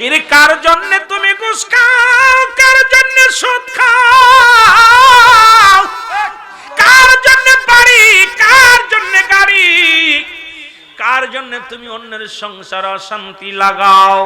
এর কার জন্য তুমি ঘুষ খাও? কার জন্য সুদ খাও? কার জন্য তুমি অন্যের সংসার অশান্তি লাগাও।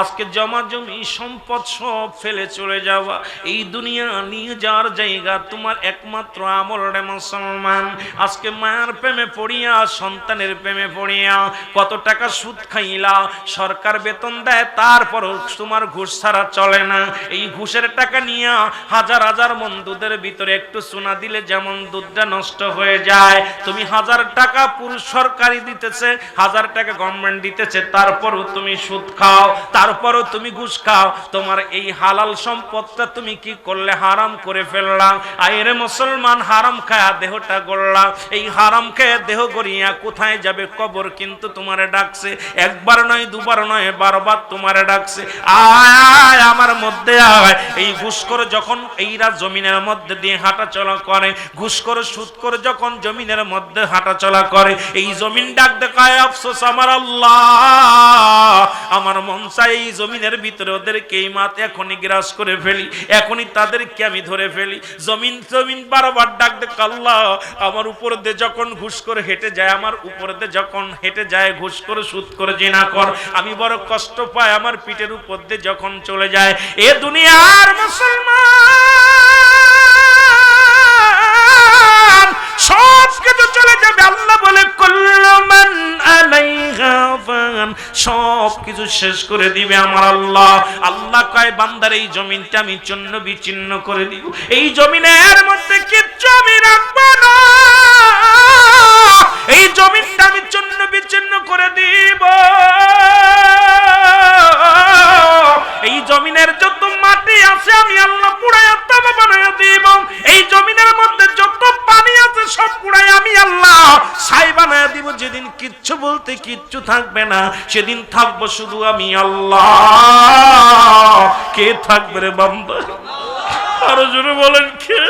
আজকে জমা জমি, সম্পদ সব ফেলে চলে যাওয়া। এই দুনিয়া নিয়ে যাওয়ার জায়গা তোমার একমাত্র আমল রে মুসলমান। আজকে মায়ের প্রেমে পড়িয়া, সন্তানের প্রেমে পড়িয়া কত টাকা সুদ খাইলা, সরকার বেতন দেয়, তারপরও তোমার ঘুষ ছাড়া চলে না। এই ঘুষের টাকা নিয়ে হাজার হাজার বন্ধুদের ভিতরে একটু সোনা দিলে যেমন দুধটা নষ্ট হয়ে যায়, তুমি হাজার টাকা পুরুষ সরকারি দিতেছে হাজার টাকা গভর্নমেন্ট দিতেছে, তারপরও তুমি সুদ খাও, তারপরও তুমি ঘুষ খাও, তোমার এই হালাল সম্পদটা তুমি কি করলে? হারাম করে ফেললাম আইরে মুসলমান, হারাম খায়া দেহটা গড়লাম এই হারাম খেয়ে দেহ গড়িয়া কোথায় যাবে? কবর কিন্তু তোমারে ডাকছে। একবার নয়, দুবার নয়, বারবার তোমারে ডাকছে। আয় আমার মধ্যে আয়। এই ঘুষখোর যখন এইরা জমিনের মধ্যে দিয়ে হাঁটা চলা করে ঘুষখোর সুদ করে যখন জমিনের মধ্যে হাঁটা চলা করে, এই জমিন ডাক দেখায় আফসোস আমার আল্লাহ। আমার মন চাই এই জমিনের ভিতরে ওদেরকে এই মাত এখনই গ্রাস করে ফেলি, এখনই তাদেরকে আমি ধরে ফেলি। জমিন জমিন বারবার ডাক আমার উপর দিয়ে যখন ঘুষ করে হেঁটে যায়, আমার উপর দিয়ে যখন হেঁটে যায়, ঘুষ করে সুদ করে জিনা কর। আমি বড় কষ্ট পাই, আমার পিঠের উপর দিয়ে যখন চলে যায়, এ দুনিয়ার মুসলমান সব সব কিছু শেষ করে দিবে আমার আল্লাহ। আল্লাহ কয়, বান্দার এই জমিনটা আমি চন্ন বিচ্ছিন্ন করে দিব। এই জমিনের মধ্যে কিচ্ছু আমি রাখব না। এই জমিনটা আমি চন্ন বিচ্ছিন্ন করে দিব। এই জমিনের যত মাটি আছে আমি আল্লাহ পুড়াইয়া তামা বানাইয়া দিব। এই জমিনের মধ্যে যত পানি আছে সব পুড়াই আমি আল্লাহ দিব যেদিন কিচ্ছু বলতে কিচ্ছু থাকবে না, সেদিন থাকব শুধু আমি আল্লাহ। কে থাকবে রে বান্দা? আরও জোরে বলেন কে?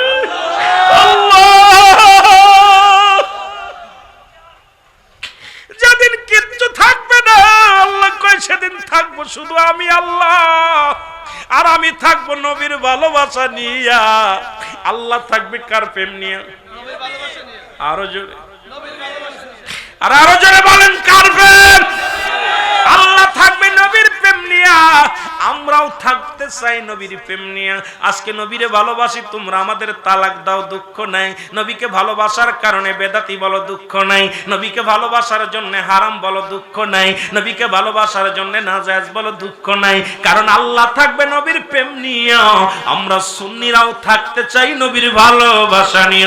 যেদিন কিচ্ছু থাকবে না, আল্লাহ কয়, সেদিন থাকব শুধু আমি আল্লাহ। আর আমি থাকব নবীর ভালোবাসা নিয়া। আল্লাহ থাকবে কার প্রেম নিয়া? আরও জোরে। আর আরও জোরে বলেন কার আল্লাহ থাকবে নবীর প্রেম নিয়া। আমরাও থাকতে চাই নবীর প্রেম নিয়া। আজকে নবীরে ভালোবাসি, তোমরা আমাদের তালাক দাও, দুঃখ নাই। নবীকে ভালোবাসার কারণে বেদাতি বলো, দুঃখ নাই। নবীকে ভালোবাসার জন্য হারাম বলো, দুঃখ নাই। নবীকে ভালোবাসার জন্য নাজায়েজ বলো, দুঃখ নাই। কারণ আল্লাহ থাকবে নবীর প্রেম নিয়া। আমরা সুন্নিরাও থাকতে চাই নবীর ভালোবাসা নিয়ে।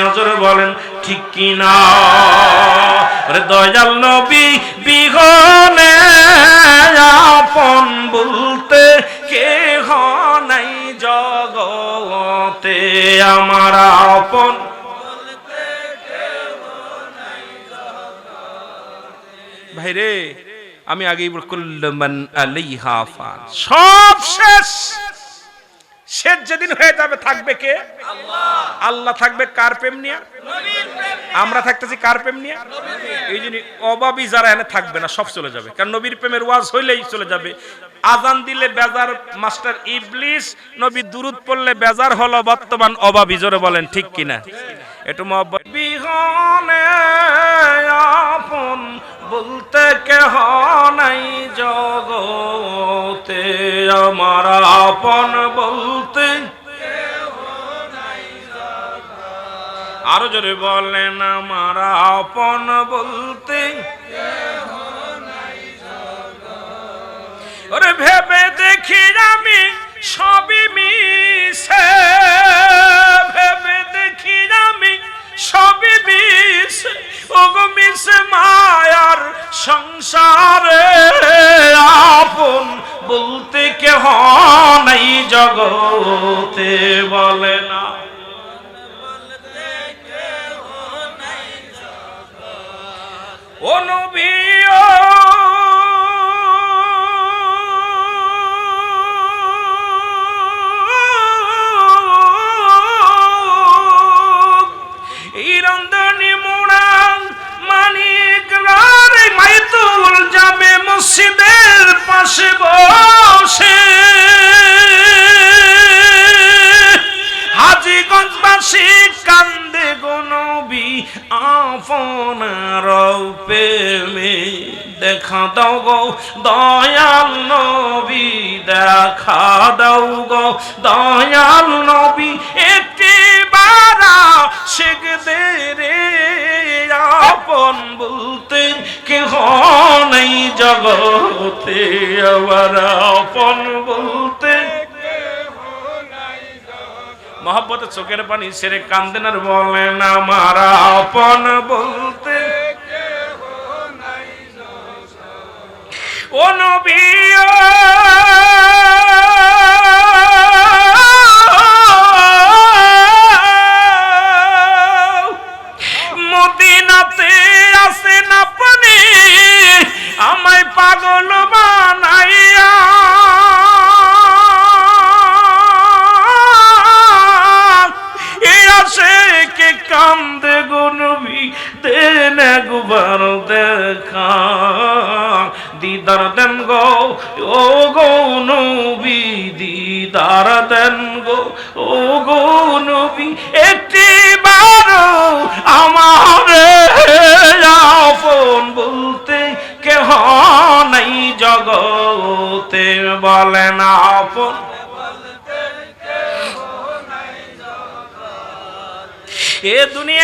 বলেন, ঠিক কি না ওরে দয়াল নবী বিহনে আপন বলতে কে নাই জগতে আমার আপন। ভাইরে আমি আগেই কুল্লমান আলাইহা ফান। সব শেষ। শেষ যেদিন হয়ে যাবে, থাকবে কে? আল্লাহ থাকবে কার প্রেম নিয়ে? আমরা থাকতেছি কার প্রেম নিয়ে? এই জন্য অবাবি যারা এনে থাকবে না, সব চলে যাবে। কারণ নবীর প্রেমের ওয়াজ হইলেই চলে যাবে। আজান দিলে বেজার, মাস্টার ইবলিস, নবী দূরত পড়লে বেজার হলো বর্তমান অবাবি জোরে বলেন, ঠিক কিনা? একটু মহব্বত। বিহনে আপন বলতে কেহ নাই জগতে, আমার আপন বলতে আরও জোরে বলেন, আমার আপন বলতে ওরে ভেবে দেখি আমি সবই মিশে, ভেবে আমি সবই মিশে ওগো মিশে মায়ার সংসারে আপন বলতে কেহ নাই জগতে বলে না। ও যাবে মসজিদের পাশে বসে। হাজিগঞ্জবাসী কান্দে গনবি আপনার প্রেমে। দেখা দাও গো, দয়াল নবী, দেখা দাও গো, দয়াল নবী, একটি বারা শেখ দে রে। আপন বলতে কেহ নেই জগতে আবার আপন বলতে। মহব্বত চোখের পানি সেরে কান্দেন আর বলেন আমার আপন বলতে। ও নবী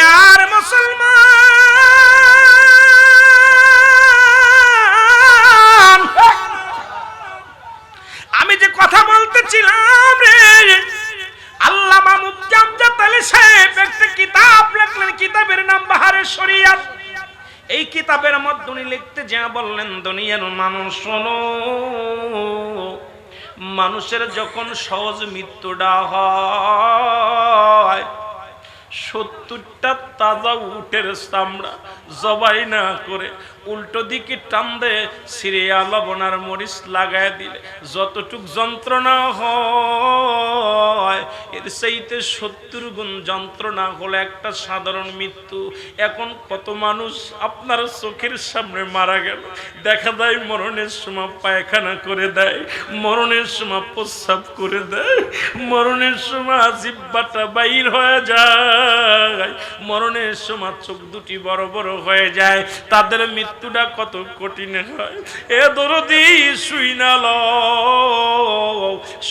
দুনিয়ার মুসলমান। আমি যে কথা বলতেছিলাম রে আল্লাহ মাহমুদ জামজাত আলী সাহেব একটা কিতাব লেখলেন, কিতাবের নাম বাহারের শরিয়াত। এই কিতাবের মধ্যে উনি লিখতে যা বললেন, দুনিয়ার মানুষ শোনো মানুষের যখন সহজ মৃত্যুটা হয় সত্তরটা তাজা উটের চামড়া, জবাই না করে উল্টো দিকে টান দে সিরিয়া লবণার মরিচ লাগায় দিলে। যতটুক যন্ত্রণা হয়, এর সেইতে সত্তর গুণ যন্ত্রণা হলো একটা সাধারণ মৃত্যু। এখন কত মানুষ আপনার চোখের সামনে মারা গেল। দেখা যায় মরণের সময় পায়খানা করে দেয়, মরণের সময় প্রস্রাব করে দেয়, মরণের সময় জিব্বাটা বাইর হয়ে যায়। মরণের সময় চোখ দুটি বড় বড় হয়ে যায়। তাদের মৃত্যুটা কত কঠিন হয়। এ দরদি শুই।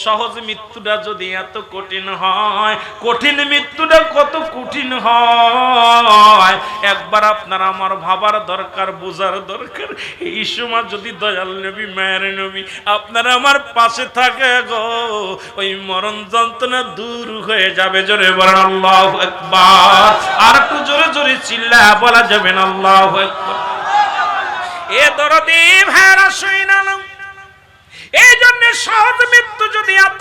সহজ মৃত্যুটা যদি এত কঠিন হয়, কঠিন মৃত্যুটা কত কঠিন হয়। একবার আপনার আমার ভাবার দরকার, বোঝার দরকার। এই সময় যদি দয়াল নবী, মায়ের নবী আপনার আমার পাশে থাকে গো, ওই মরণ যন্ত্রণা দূর হয়ে যাবে। জোরে বলেন, আল্লাহ আর একটু জোরে জোরে চিল্লা বলা যাবে না, আল্লাহ একবার এ দরদি ভেড়া শুইনালাম এই জন্য সহজ মৃত্যু যদি এক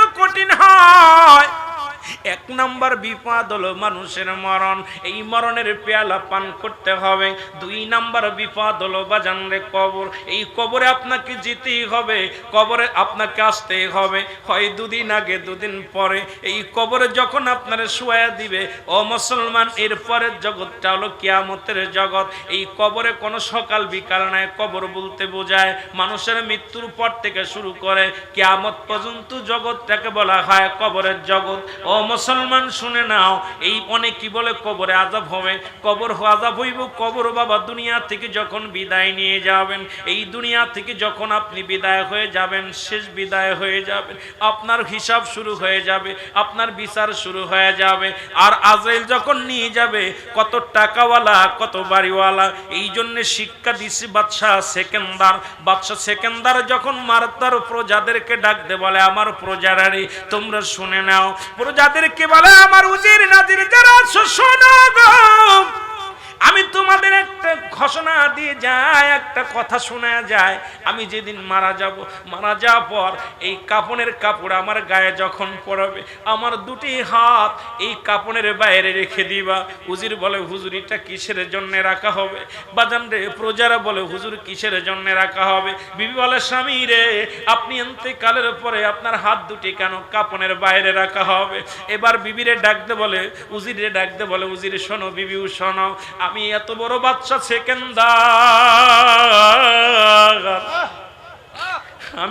নাম্বার বিপদ হলো মানুষের মরণ। এই মরণের পেয়ালা পান করতে হবে। দুই নাম্বার বিপদ হলো বাজান রে কবর। এই কবরে আপনাকে যেতেই হবে। কবরে আপনাকে আসতেই হবে। হয় দুদিন আগে, দুদিন পরে। এই কবরে যখন আপনারা শুয়া দিবে, ও মুসলমান, এর পরের জগৎটা হলো কিয়ামতের জগৎ। এই কবরে কোনো সকাল বিকাল নাই, কবর বলতে বোঝায়, মানুষের মৃত্যুর পর থেকে শুরু করে কিয়ামত পর্যন্ত জগৎটাকে বলা হয় কবরের জগৎ। ও মুসলমান শুনে নাও। এই অনেক কি বলে? কবরে আজাব হবে। কবর আজাব হইব। কবর বাবা দুনিয়া থেকে যখন বিদায় নিয়ে যাবেন, এই দুনিয়া থেকে যখন আপনি বিদায় হয়ে যাবেন, শেষ বিদায় হয়ে যাবেন, আপনার হিসাব শুরু হয়ে যাবে, আপনার বিচার শুরু হয়ে যাবে। আর আজরাইল যখন নিয়ে যাবে, কত টাকাওয়ালা, কত বাড়িওয়ালা, এই জন্য শিক্ষা দিছি বাদশাহ সেকেন্দার। বাদশাহ সেকেন্দার যখন মারতার প্রজাদেরকে ডাক দে বলে, আমার প্রজারারে তোমরা শুনে নাও। প্রজাদেরকে বলে আমার উজির নাজির যারা শোনো আমি তোমাদের একটা ঘোষণা দিয়ে যায় একটা কথা শোনা যায়। আমি যেদিন মারা যাব, মারা যাওয়ার পর এই কাপনের কাপড় আমার গায়ে যখন পড়াবে, আমার দুটি হাত এই কাপনের বাইরে রেখে দিবা। হুজুর বলে হুজুরিটা কিসের জন্য রাখা হবে? বাজান রে, প্রজারা বলে, হুজুর, কিসের জন্য রাখা হবে? বিবি বলে, স্বামী রে, আপনি কালের পরে আপনার হাত দুটি কেন কাপনের বাইরে রাখা হবে? এবার বিবিরে ডাকতে বলে উজিরে ডাকতে বলে উজিরে শোনো বিবিউ শোনো আমি এত বড় বাচ্চা সেকেন্দার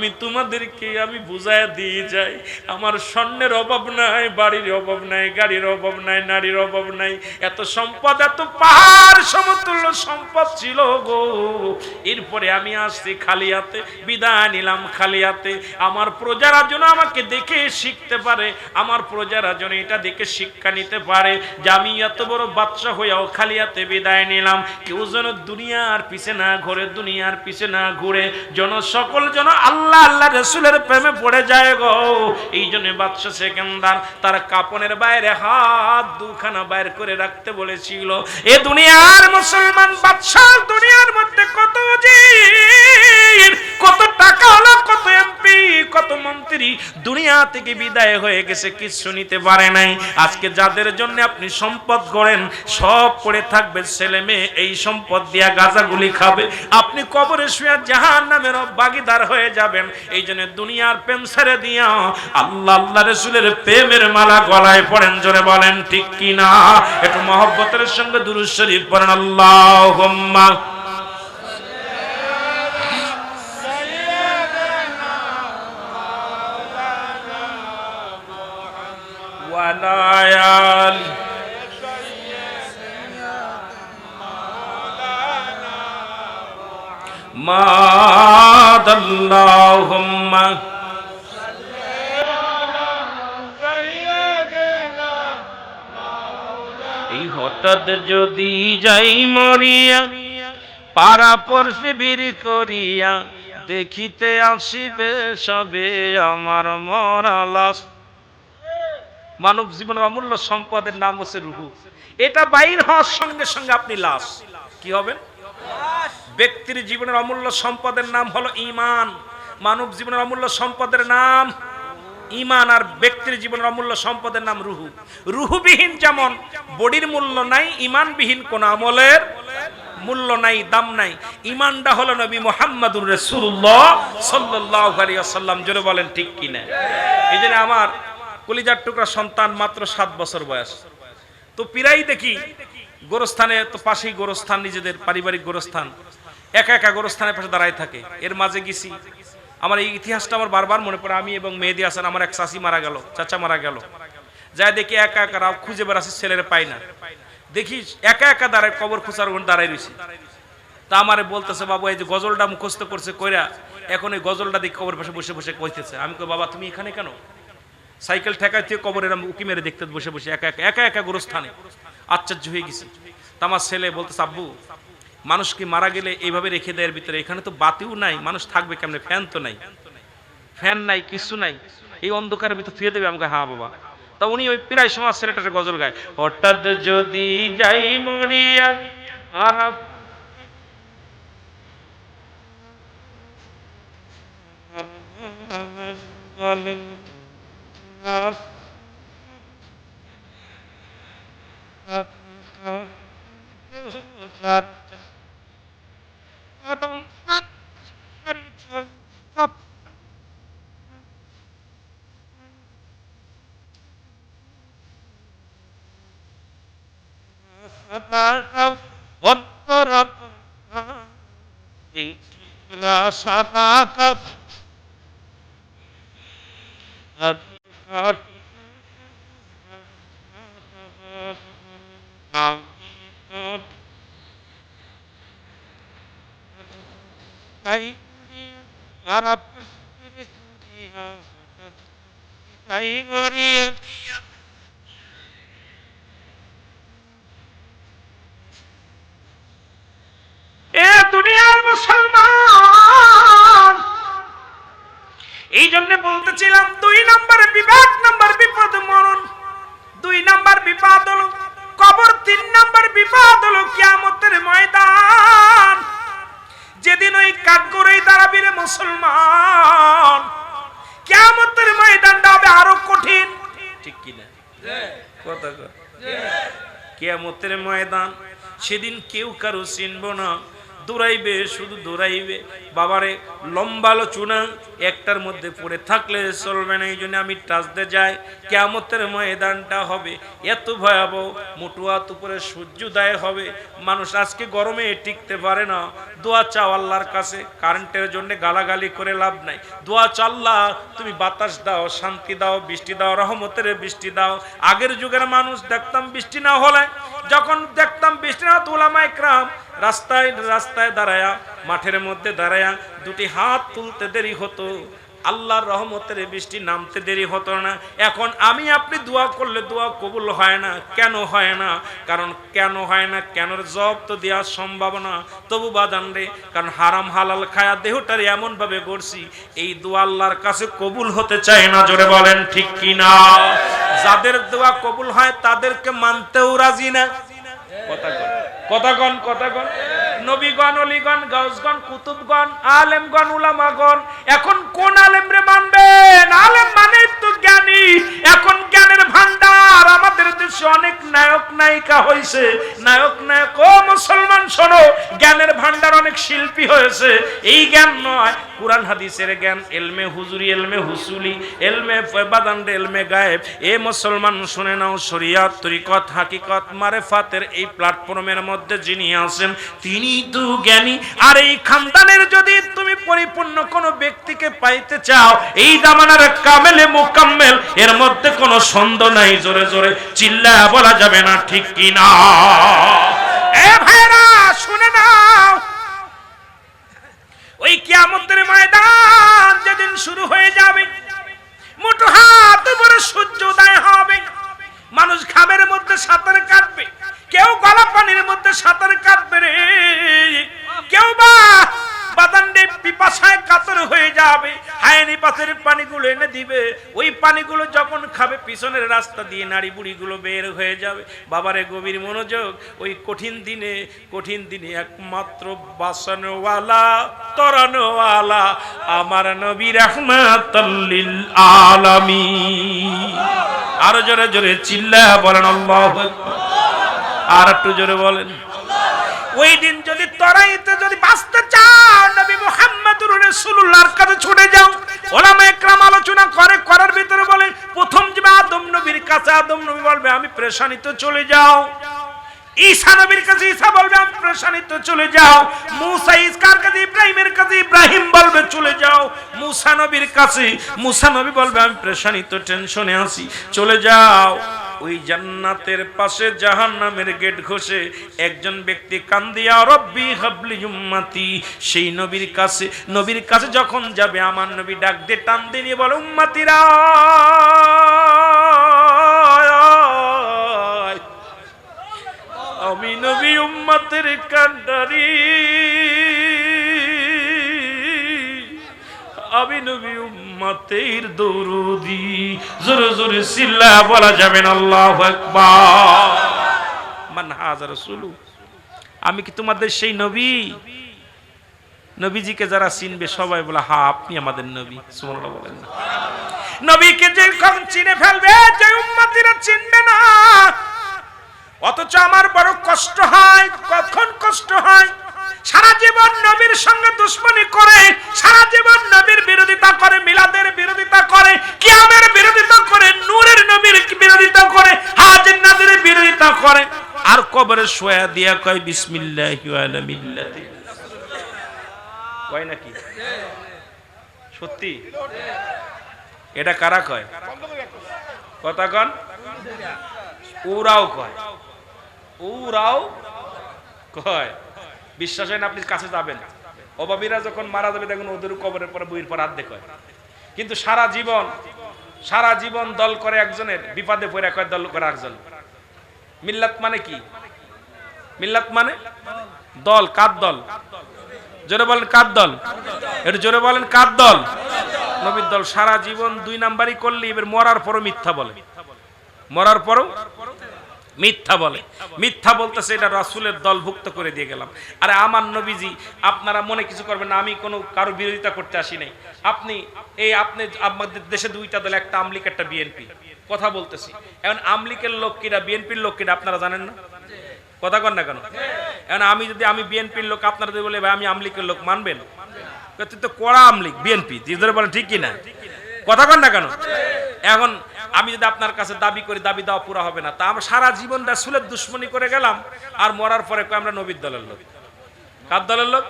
আমি তোমাদেরকে আমি বুঝায় দিয়ে যাই। আমার স্বর্ণের অভাব নাই, বাড়ির অভাব নাই, গাড়ির অভাব নাই, নারীর অভাব নাই। এত সম্পদ, এত পাহাড় সমতুল্য সম্পদ ছিল গো। এরপরে আমি আসছি খালি হাতে বিদায় নিলাম খালি হাতে আমার প্রজারা যেন আমাকে দেখে শিখতে পারে, আমার প্রজারা যেন এটা দেখে শিক্ষা নিতে পারে যে আমি এত বড় বাচ্চা হইয়াও খালি হাতে বিদায় নিলাম। কেউ যেন দুনিয়ার পিছে না ঘুরে, দুনিয়ার পিছে না ঘুরে, যেন সকল যেন আল্লাহ আল্লাহ আল্লাহ রসুলের প্রেমে পড়ে যায় গো। এই জন্য বাদশা সেকেন্দার তার কাপনের বাইরে হাত দুখানা বাইর করে রাখতে বলেছিল, এ দুনিয়ার মুসলমান বাদশাহ, দুনিয়ার মধ্যে কত কত টাকা হলো কত এমপি, কত মন্ত্রী, দুনিয়া থেকে বিদায় হয়ে গেছে, কিছু নিতে পারে নাই। আজকে যাদের জন্য আপনি সম্পদ গড়েন, সব পড়ে থাকবে, ছেলে মেয়ে, এই সম্পদ দিয়া গাজাগুলি খাবে। আপনি কবরে শুয়ে জাহান নামের বাগিদার হয়ে যাবেন এই জন্য দুনিয়ার প্রেম ছেড়ে দিয়া আল্লাহ আল্লাহ রসুলের প্রেমের মালা গলায় পড়েন জোরে বলেন ঠিক কিনা একটু মহব্বতের সঙ্গে দুরুদ শরীফ পড়েন আল্লাহ ولا آل ما اللهم এই হঠাৎ যদি যাই মরিয়া পাড়া পড়বে বীর করিয়া দেখিতে আসিবে সবে আমার মরা লাশ মানব জীবনের অমূল্য সম্পদের নাম হচ্ছে রুহু এটা বাইর হওয়ার সঙ্গে সঙ্গে আপনি লাশ কি হবেন ব্যক্তির জীবনের অমূল্য সম্পদের নাম হলো ইমান মানব জীবনের অমূল্য সম্পদের নাম ইমান আর ব্যক্তির জীবনের অমূল্য সম্পদের নাম রুহু। রুহুবিহীন যেমন বডির মূল্য নাই ইমানবিহীন কোন আমলের মূল্য নাই, দাম নাই। ইমানটা হলো নবী মোহাম্মদুর রসুল্লাহ সাল্লাহ আলিয়াল্লাম জোরে বলেন ঠিক কিনা? এই জন্য আমার কলিজার টুকরা সন্তান মাত্র সাত বছর বয়স। তো পিরাই দেখি গোরস্থানে তো পাশেই গোরস্থান, নিজেদের পারিবারিক গোরস্থান। একা একা গোরস্থানের পাশে দাঁড়ায় থাকে। এর মাঝে গেছি। আমার এই ইতিহাসটা আমার বারবার মনে পড়ে। আমি এবং মেহেদি হাসান, আমার এক চাষি মারা গেল, চাচা মারা গেল। যাই দেখি একা একা রাও খুঁজে বেড়াচ্ছি, ছেলেরা পাই না। দেখি একা একা দাঁড়ায়, কবর খুঁচার ওখানে দাঁড়ায় রয়েছি। তা আমারে বলতেছে, বাবু, এই যে গজলটা মুখস্থ করছে কইরা, এখন এই গজলটা দেখি কবর পাশে বসে বসে কইতেছে। আমি কই, বাবা, তুমি এখানে কেন? সাইকেল ঠেকায় থেকে কবরের উকি মেরে দেখতে বসে বসে একা একা একা একা গোরস্থানে। আশ্চর্য হয়ে গেছি। তা আমার ছেলে বলতেছে, আব্বু, মানুষ কি মারা গেলে এইভাবে রেখে দেয় এর ভিতরে? এখানে তো বাতিও নাই, মানুষ থাকবে কেমনে? ফ্যান তো নাই। ফ্যান নাই, কিছু নাই। এই অন্ধকারের ভিতর থুয়ে দেবে? আমাকে হ্যাঁ বাবা। তা উনি ওই প্রায় সমাজ ছেলেটার গজল গায়, হঠাৎ যদি যাই মরিয়া আর এ মুসলমান। এই জন্য বলতেছিলাম, দুই নম্বরে বিভাগ নম্বর বিপদ মরণ। দুই নম্বর বিপদ হলো কবর, তিন নম্বর বিপদ হলো কিয়ামতের ময়দান। যেদিন ওই কাঠগড়েই দাঁড়াবি রে মুসলমান। কিয়ামতের ময়দানটা হবে আরও কঠিন। ঠিক কিনা? কথা কয়। কেয়ামতের ময়দান, সেদিন কেউ কারও চিনব না। দৌড়াইবে, শুধু দৌড়াইবে। বাবারে লম্বালো চুনা একটার মধ্যে পড়ে থাকলে চলবে না, এই জন্য আমি টাচতে যাই। কেমতের ময়দানটা হবে এত ভয়াবহ মুটুয়াত উপরে সূর্যোদয় হবে। মানুষ আজকে গরমে টিকতে পারে না। দোয়া চাও আল্লাহর কাছে, কারেন্টের জন্য গালাগালি করে লাভ নাই। দোয়া চাল্লাহ তুমি বাতাস দাও, শান্তি দাও, বৃষ্টি দাও, রহমতের বৃষ্টি দাও। আগের যুগের মানুষ দেখতাম বৃষ্টি না হলে যখন দেখতাম বিশ্বনাথ ওলামায় ক্রাম রাস্তায় রাস্তায় দাঁড়ায়া, মাঠের মধ্যে দাঁড়ায়া দুটি হাত তুলতে দেরি হতো। আল্লাহর রহমতের বৃষ্টি নামতে দেরি হতো না। এখন আমি আপনি দোয়া করলে দোয়া কবুল হয় না। কেন হয় না? কারণ কেন হয় না? কেনর জব তো দেওয়ার সম্ভাবনা তবু বাদান রে, কারণ হারাম হালাল খায়া দেহটারে এমন ভাবে গড়ছি, এই দোয়া আল্লাহর কাছে কবুল হতে চায় না। জোরে বলেন, ঠিক কি না যাদের দোয়া কবুল হয় তাদেরকে মানতেও রাজি না। কথা কন কথা কন কথা কন। নবীগণ, অলিগণ, গাউসগণ, কুতুবগণ, আলেমগণ, উলামাগণ, এখন কোন নায়ক হয়েছে নায়ক নায়ক, ও মুসলমান, শোনো, জ্ঞানের ভান্ডার অনেক শিল্পী হয়েছে। এই জ্ঞান নয়, কোরআন হাদিসের জ্ঞান, এলমে হুজুরি, এলমে হুসুলি, এলমে বাদান্ড, এলমে গায়েব। এ মুসলমান, শুনে নাও, শরিয়াত, তরিকত, হাকিকত, মারেফাতের এই প্ল্যাটফর্মের মধ্যে যিনি আছেন, তিনি তো জ্ঞানী। আর এই খানদানের যদি তুমি পরিপূর্ণ কোনো ব্যক্তিকে পাইতে চাও, এই দামানার কামেলে মোকাম্মেল, এর মধ্যে কোনো সন্দেহ নাই, জোরে জোরে। চিল্লা, বলা যাবে না, ঠিক কি না এ ওই কিয়ামতের ময়দান যেদিন শুরু হয়ে যাবে মুঠো হাত উপরে সূর্য উদয় হবে। মানুষ খামের মধ্যে সাঁতার কাটবে, কেউ গলা পানির মধ্যে সাঁতার কাটবে রে। কেউ বা বাদান্ডে পিপাসায় কাতর হয়ে যাবে। হায়নি পাথের পানিগুলো এনে দিবে। ওই পানিগুলো যখন খাবে, পিছনের রাস্তা দিয়ে নাড়ি বুড়িগুলো বের হয়ে যাবে। বাবারে গভীর মনোযোগ। ওই কঠিন দিনে কঠিন দিনে একমাত্র বাসনওয়ালা তরানোওয়ালা আমার নবী রহমাতাল্লিল আলামী আরও জোরে জোরে চিল্লা বলেন, আল্লাহু। আর একটু জোরে বলেন। ওই দিন যদি তরাইতে যদি বাঁচতে চাও নবী মুহাম্মদুর রাসূলুল্লাহর কাছে ছুটে যাও। ওলামা একরাম আলোচনা করে, করার ভিতরে বলে, প্রথম যে আদম নবীর কাছে আদম নবী বলবে, আমি প্রেশানিত চলে যাও। ঈসা নবীর কাছে ঈসা বলবে, আমি প্রেশানিত চলে যাও। মুসা ইসকার কাছে, ইব্রাহিমের কাছে ইব্রাহিম বলবে, চলে যাও। মুসা নবীর কাছে, মুসা নবী বলবে, আমি প্রেশানিত, টেনশনে আছি, চলে যাও। ওই জান্নাতের পাশে জাহান্নামের গেট ঘষে একজন ব্যক্তি কান্দিয়া রব্বি হাবলি উম্মাতি। সেই নবীর কাছে নবীর কাছে যখন যাবে, আমার নবী ডাক দিয়ে টান দিয়ে বলে, উম্মতিরা, আমি নবী উম্মতের কান্ডারি। আমি নবী উম্মতের দরুদি। জোরে জোরে সিল্লা বলা যাবে না, আল্লাহু মান হাজার রাসূলু। আমি কি তোমাদের সেই নবী? নবীজিকে যারা চিনবে সবাই বলে, হা, আপনি আমাদের নবী। সুবহানাল্লাহ বলেন না। নবীকে যে কখন চিনে ফেলবে, যে উম্মতিরা চিনবে না। অথচ আমার বড় কষ্ট হয়, কখন কষ্ট হয়? সারা জীবন নবীর সঙ্গে দুশ্মনী করে, সারা জীবন নবীর বিরোধিতা করে, মিলাদের বিরোধিতা করে, কিয়ামের বিরোধিতা করে, নূরের নবীর বিরোধিতা করে, হাজির নাদের বিরোধিতা করে। আর কবরে শোয়া দিয়া কয়, বিসমিল্লাহি ওয়া আলা মিল্লাতি। কয় নাকি? সত্যি? এটা কারা কয়? কথা কন। ওরাও কয়। ওরাও কয়। বিশ্বাস হয় না আপনি কাছে যাবেন। অবাবিরা যখন মারা যাবে, দেখুন ওদের কবরের পরে বইয়ের পর হাত দেখয় কিন্তু সারা জীবন সারা জীবন দল করে একজনের, বিপদে পড়ে কয় দল করে একজন মিল্লাত মানে কি? মিল্লাত মানে? দল, কার দল? জোরে বলেন কার দল? একটু জোরে বলেন কার দল? নবীর দল। সারা জীবন দুই নাম্বারই করলে এবার মরার পরও মিথ্যা বলে। মরার পরও মিথ্যা বলে। মিথ্যা বলতেছে, এটা রাসূলের দলভুক্ত করে দিয়ে গেলাম। আরে আমার নবীজি, আপনারা মনে কিছু করবেন না, আমি কোনো, কারও বিরোধিতা করতে আসি নাই। আপনি, এই আপনি আমাদের দেশে দুইটা দল, একটা আমলিক, একটা বিএনপি। কথা বলতেছি। এখন আমলিকের লোক কিরা, বিএনপির লোক কিরা, আপনারা জানেন না? কথা কন না কেন? এখন আমি যদি, আমি বিএনপির লোক, আপনারা যদি বলে, ভাই, আমি আমলিকের লোক, মানবেন? তো কড়া আমলিক, বিএনপি। ধরে বলেন ঠিক কি না। কথা কন না কেন? এখন আমি যদি আপনার কাছে দাবি করি দাবি দেওয়া পুরা হবে না। তা আমরা সারা জীবন রাসুলের দুশ্মনী করে গেলাম আর মরার পরে কয় আমরা নবীর দলের লোক। কার দলের লোক?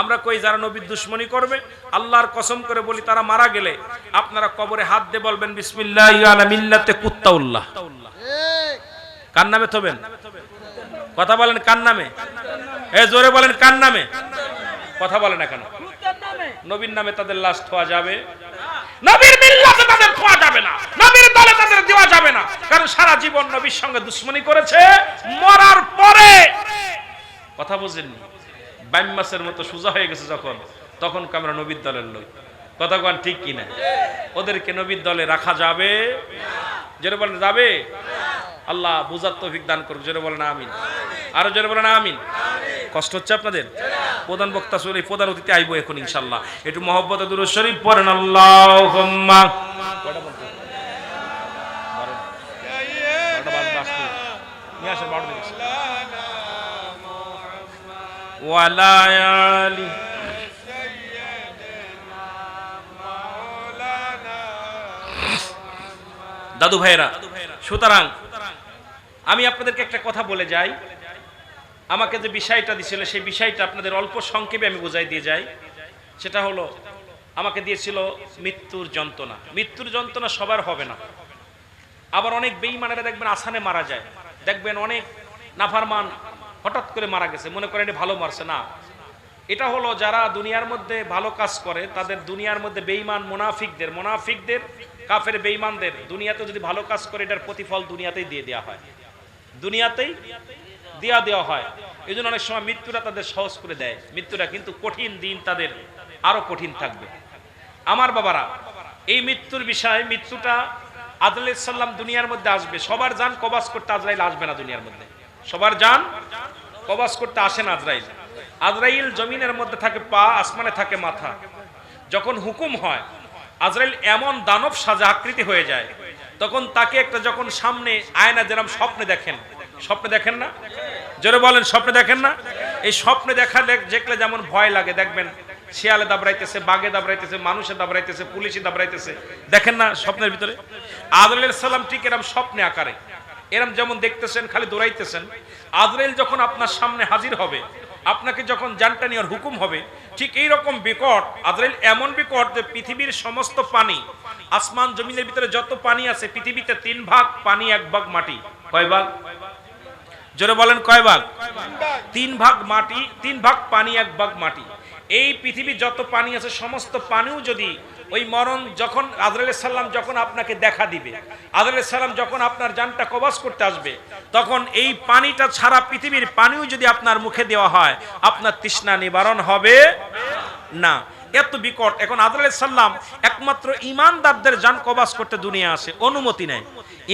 আমরা কই যারা নবীর দুশ্মনী করবে? আল্লাহর কসম করে বলি তারা মারা গেলে আপনারা কবরে হাত দিয়ে বলবেন বিসমিল্লাহ আলা মিল্লাতে কুত্তাউল্লাহ। কার নামে থবেন? কথা বলেন কার নামে? এ জোরে বলেন কার নামে? কথা বলে না কেন? নবীর নামে তাদের লাশ থোয়া যাবে। নবীর মিল্লাতে তাদের থোয়া যাবে না, নবীর দলে তাদের দেওয়া যাবে না। কারণ সারা জীবন নবীর সঙ্গে দুশ্মনী করেছে, মরার পরে। কথা বুঝেননি? বাইম মাসের মতো সোজা হয়ে গেছে যখন তখন আমরা নবীর দলের লোক। কথা কন ঠিক কিনা? ওদেরকে নবীর দলে রাখা যাবে? জোরে বলেন, যাবে? আল্লাহ বুঝার তৌফিক দান করুক, জোরে বলেন, আমিন। আরও জোরে বলেন, আমিন। কষ্ট হচ্ছে আপনাদের? প্রধান বক্তা শুনে প্রধান অতিথি আইবো এখন ইনশাল্লাহ। একটু মহব্বত দুরুদ পড়েন আল্লাহ দাদু ভাইরা সুতরাং আমি আপনাদেরকে একটা কথা বলে যাই। আমাকে যে বিষয়টা দিছিল সেই বিষয়টা আপনাদের অল্প সংক্ষেপে আমি বোঝাই দিয়ে যাই। সেটা হলো, আমাকে দিয়েছিল মৃত্যুর যন্ত্রণা। মৃত্যুর যন্ত্রণা সবার হবে না। আবার অনেক বেইমানেরা দেখবেন আসানে মারা যায়। দেখবেন অনেক নাফারমান হঠাৎ করে মারা গেছে। মনে করেন ভালো মারছে। না। এটা হলো যারা দুনিয়ার মধ্যে ভালো কাজ করে, তাদের দুনিয়ার মধ্যে বেইমান মোনাফিকদের মোনাফিকদের, কাফের বেইমানদের দুনিয়াতে যদি ভালো কাজ করে, এটার প্রতিফল দুনিয়াতেই দিয়ে দেওয়া হয়। দুনিয়াতেই দেওয়া দেওয়া হয়। এই জন্য অনেক সময় মৃত্যুরা তাদের সহজ করে দেয়। মৃত্যুটা কিন্তু কঠিন দিন তাদের আরও কঠিন থাকবে। আমার বাবারা, এই মৃত্যুর বিষয়ে মৃত্যুটা আদলের সাল্লাম দুনিয়ার মধ্যে আসবে। সবার যান কবাস করতে আজরাইল আসবে না দুনিয়ার মধ্যে। সবার যান কবাস করতে আসে না আজরাইল। আজরাইল জমিনের মধ্যে থাকে পা, আসমানে থাকে মাথা। যখন হুকুম হয়, আজরাইল এমন দানব সাজা আকৃতি হয়ে যায়, তখন তাকে একটা যখন সামনে আয়না যেরকম স্বপ্নে দেখেন। স্বপ্নে দেখেন না? জোরে বলেন, স্বপ্নে দেখেন না? এই স্বপ্নে দেখা দেখ- দেখলে যেমন ভয় লাগে, দেখবেন শিয়ালে দাবড়াইতেছে বাগে দাবড়াইতেছে, মানুষে দাবড়াইতেছে, পুলিশে দাবড়াইতেছে। দেখেন না স্বপ্নের ভিতরে? আদরেল সালাম ঠিক এরম স্বপ্নে আকারে। এরম যেমন দেখতেছেন, খালি দৌড়াইতেছেন। আদরেল যখন আপনার সামনে হাজির হবে, আপনাকে যখন জানটা নেওয়ার হুকুম হবে, ঠিক এই রকম বিকট, আদরেল এমন বিকট যে পৃথিবীর সমস্ত পানি, আসমান জমিনের ভিতরে যত পানি আছে, পৃথিবীতে তিন ভাগ পানি, এক ভাগ মাটি। কয় ভাগ? জোরে বলেন কয় ভাগ? তিন ভাগ মাটি তিন ভাগ পানি এক ভাগ মাটি। এই পৃথিবী যত পানি আছে সমস্ত পানিও যদি ওই মরণ যখন আদরাল সাল্লাম যখন আপনাকে দেখা দিবে আদরাল সাল্লাম যখন আপনার জানটা কবাস করতে আসবে তখন এই পানিটা ছাড়া পৃথিবীর পানিও যদি আপনার মুখে দেওয়া হয় আপনার তৃষ্ণা নিবারণ হবে না। এত বিকট। এখন আদরাল সাল্লাম একমাত্র ইমানদারদের যান কবাস করতে দুনিয়া আসে, অনুমতি নেয়।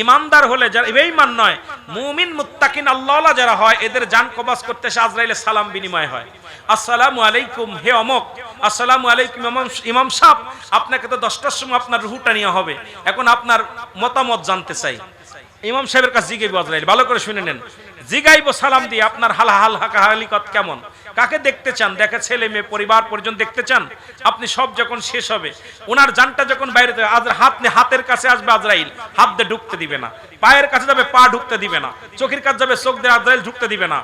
ইমানদার হলে যারা, বেঈমান নয়, মুমিন, মুত্তাকিন আল্লাহ যারা হয়, এদের যান কবাস করতে এসে আজরাইলের সালাম বিনিময় হয়। আসসালামু আলাইকুম, হে অমক, আসসালামু আলাইকুম, ইমাম সাহ আপনাকে তো দশটার সময় আপনার রুহুটা নিয়ে হবে। এখন আপনার মতামত জানতে চাই। ইমাম সাহেবের কাছে জিগাইব আজরাইল, ভালো করে শুনে নেন। জিগাইব সালাম দিয়ে আপনার হাল হাল হাকা হালিকত কেমন? কাকে দেখতে চান? দেখে ছেলে, মেয়ে, পরিবার পরিজন দেখতে চান? আপনি সব যখন শেষ হবে, ওনার জানটা যখন বাইরে আজ হাত হাতের কাছে আসবে আজরাইল, হাত দিয়ে ঢুকতে দিবে না। পায়ের কাছে যাবে, পা ঢুকতে দিবে না। চোখের কাছে যাবে, চোখ দিয়ে আজরাইল ঢুকতে দিবে না।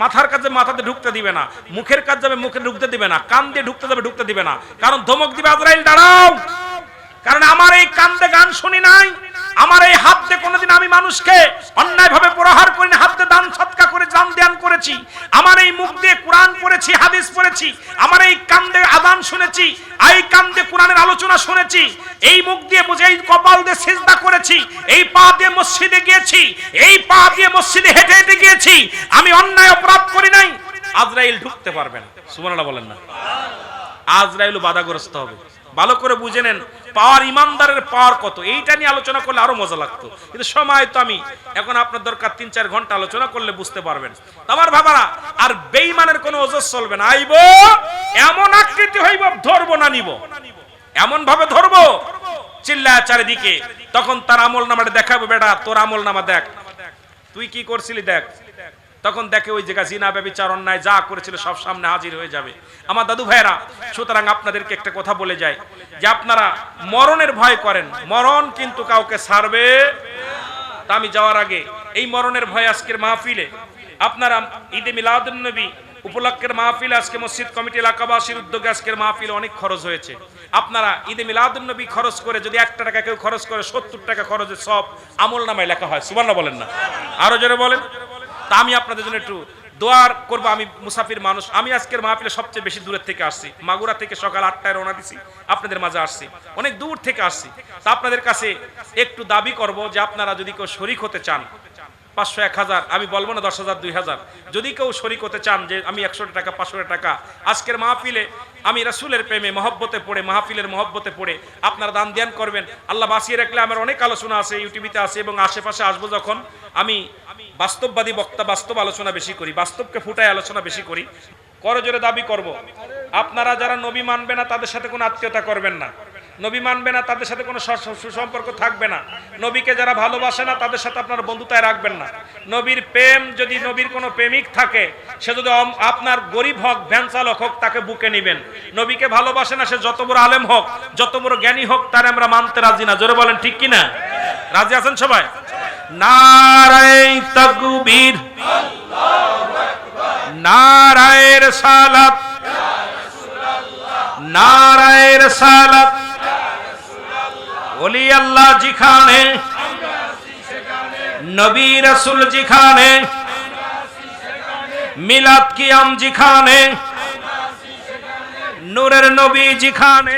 মাথার কাছে মাথাতে ঢুকতে দিবে না। মুখের কাছে যাবে, মুখে ঢুকতে দিবে না। কান দিয়ে ঢুকতে যাবে, ঢুকতে দিবে না। কারণ ধমক দিবে আজরাইল, দাঁড়াও! কারণ আমার এই কান্দে গান শুনি নাই। আমার এই হাত কোনোদিন আমি মানুষকে অন্যায় ভাবে প্রহার করিনি, হাত দান সৎকা করে, দান ধ্যান করেছি। আমার এই মুখ দিয়ে কোরআন পড়েছি, হাদিস পড়েছি, আমার এই কান্দে আদান শুনেছি, এই কান্দে কোরআনের আলোচনা শুনেছি, এই মুখ দিয়ে বুঝে, এই কপাল দিয়ে সিজদা করেছি, এই পা দিয়ে মসজিদে গিয়েছি, এই পা দিয়ে মসজিদে হেঁটে হেঁটে গিয়েছি, আমি অন্যায় অপরাধ করি নাই। আজরাইল ঢুকতে পারবেন সুবহানাল্লাহ বলেন না। আজরাইল বাধাগ্রস্ত হবে। ভালো করে বুঝে নেন পাওয়ার ইমানদারের পাওয়ার কত? এইটা নিয়ে আলোচনা করলে আরও মজা লাগতো। কিন্তু সময় তো আমি, এখন আপনার দরকার তিন চার ঘণ্টা আলোচনা করলে বুঝতে পারবেন। আমার বাবারা, আর বেইমানের কোনো ওজস চলবে না। আইব, এমন আকৃতি হইব, ধরবো না, নিব। এমন ভাবে ধরবো, চিল্লায় চারিদিকে। তখন তার আমল নামাটা দেখাবো, বেটা, তোর আমল নামা দেখ। তুই কি করছিলি দেখ? তখন দেখে ওই জায়গা জিনা, ব্যবচার, অন্যায় যা করেছিল সব সামনে হাজির হয়ে যাবে। আমার দাদু ভাইরা সুতরাং আপনাদেরকে একটা কথা বলে যায় যে আপনারা মরণের ভয় করেন। মরণ কিন্তু কাউকে ছাড়বে তা আমি যাওয়ার আগে, এই মরণের ভয় আজকের মাহফিলে, আপনারা ঈদে মিলাদুন্নবী উপলক্ষের মাহফিল, আজকে মসজিদ কমিটি এলাকাবাসীর উদ্যোগে আজকের মাহফিল অনেক খরচ হয়েছে। আপনারা ঈদে মিলাদুন্নবী খরচ করে যদি একটা টাকা কেউ খরচ করে, সত্তর টাকা খরচে সব আমল নামায় লেখা হয়। সুবর্ণা বলেন না। আরও জোরে বলেন। তা আমি আপনাদের জন্য একটু দোয়ার করব। আমি মুসাফির মানুষ। আমি আজকের মাহফিলে সবচেয়ে বেশি দূরের থেকে আসছি। মাগুরা থেকে সকাল আটটায় রওনা দিছি। আপনাদের মাঝে আসছি। অনেক দূর থেকে আসছি। তা আপনাদের কাছে একটু দাবি করব যে আপনারা যদি কেউ শরিক হতে চান পাঁচশো এক হাজার, আমি বলব না দশ হাজার, দুই হাজার। যদি কেউ শরিক হতে চান যে আমি একশো টাকা, পাঁচশো টাকা, আজকের মাহফিলে আমি রাসুলের প্রেমে, মহব্বতে পড়ে, মাহফিলের মহব্বতে পড়ে আপনারা দান ধ্যান করবেন। আল্লাহ বাঁচিয়ে রাখলে আমার অনেক আলোচনা আছে, ইউটিউবিতে আছে এবং আশেপাশে আসব যখন আমি বাস্তববাদী বক্তা, বাস্তব আলোচনা বেশি করি, বাস্তবকে ফুটায় আলোচনা বেশি করি। করজোরে দাবি করব। আপনারা যারা নবী মানবে না, তাদের সাথে কোনো আত্মীয়তা করবেন না। নবী মানবে না, তাদের সাথে কোনো সুসম্পর্ক থাকবে না। নবীকে যারা ভালোবাসে না, তাদের সাথে আপনার বন্ধুতায় রাখবেন না। নবীর প্রেম, যদি নবীর কোনো প্রেমিক থাকে, সে যদি আপনার গরিব হোক, ভ্যান চালক হোক, তাকে বুকে নিবেন। নবীকে ভালোবাসে না, সে যত বড় আলেম হোক, যত বড় জ্ঞানী হোক, তার আমরা মানতে রাজি না। জোরে বলেন, ঠিক কি না রাজি আছেন সবাই? নারায় তকবীর। নারায়ের সালাত নারায়ের সালাত ওলি আল্লাহ জিখানে নবী রসুল জিখানে মিলাদ কিয়াম জিখানে নূরের নবী জিখানে।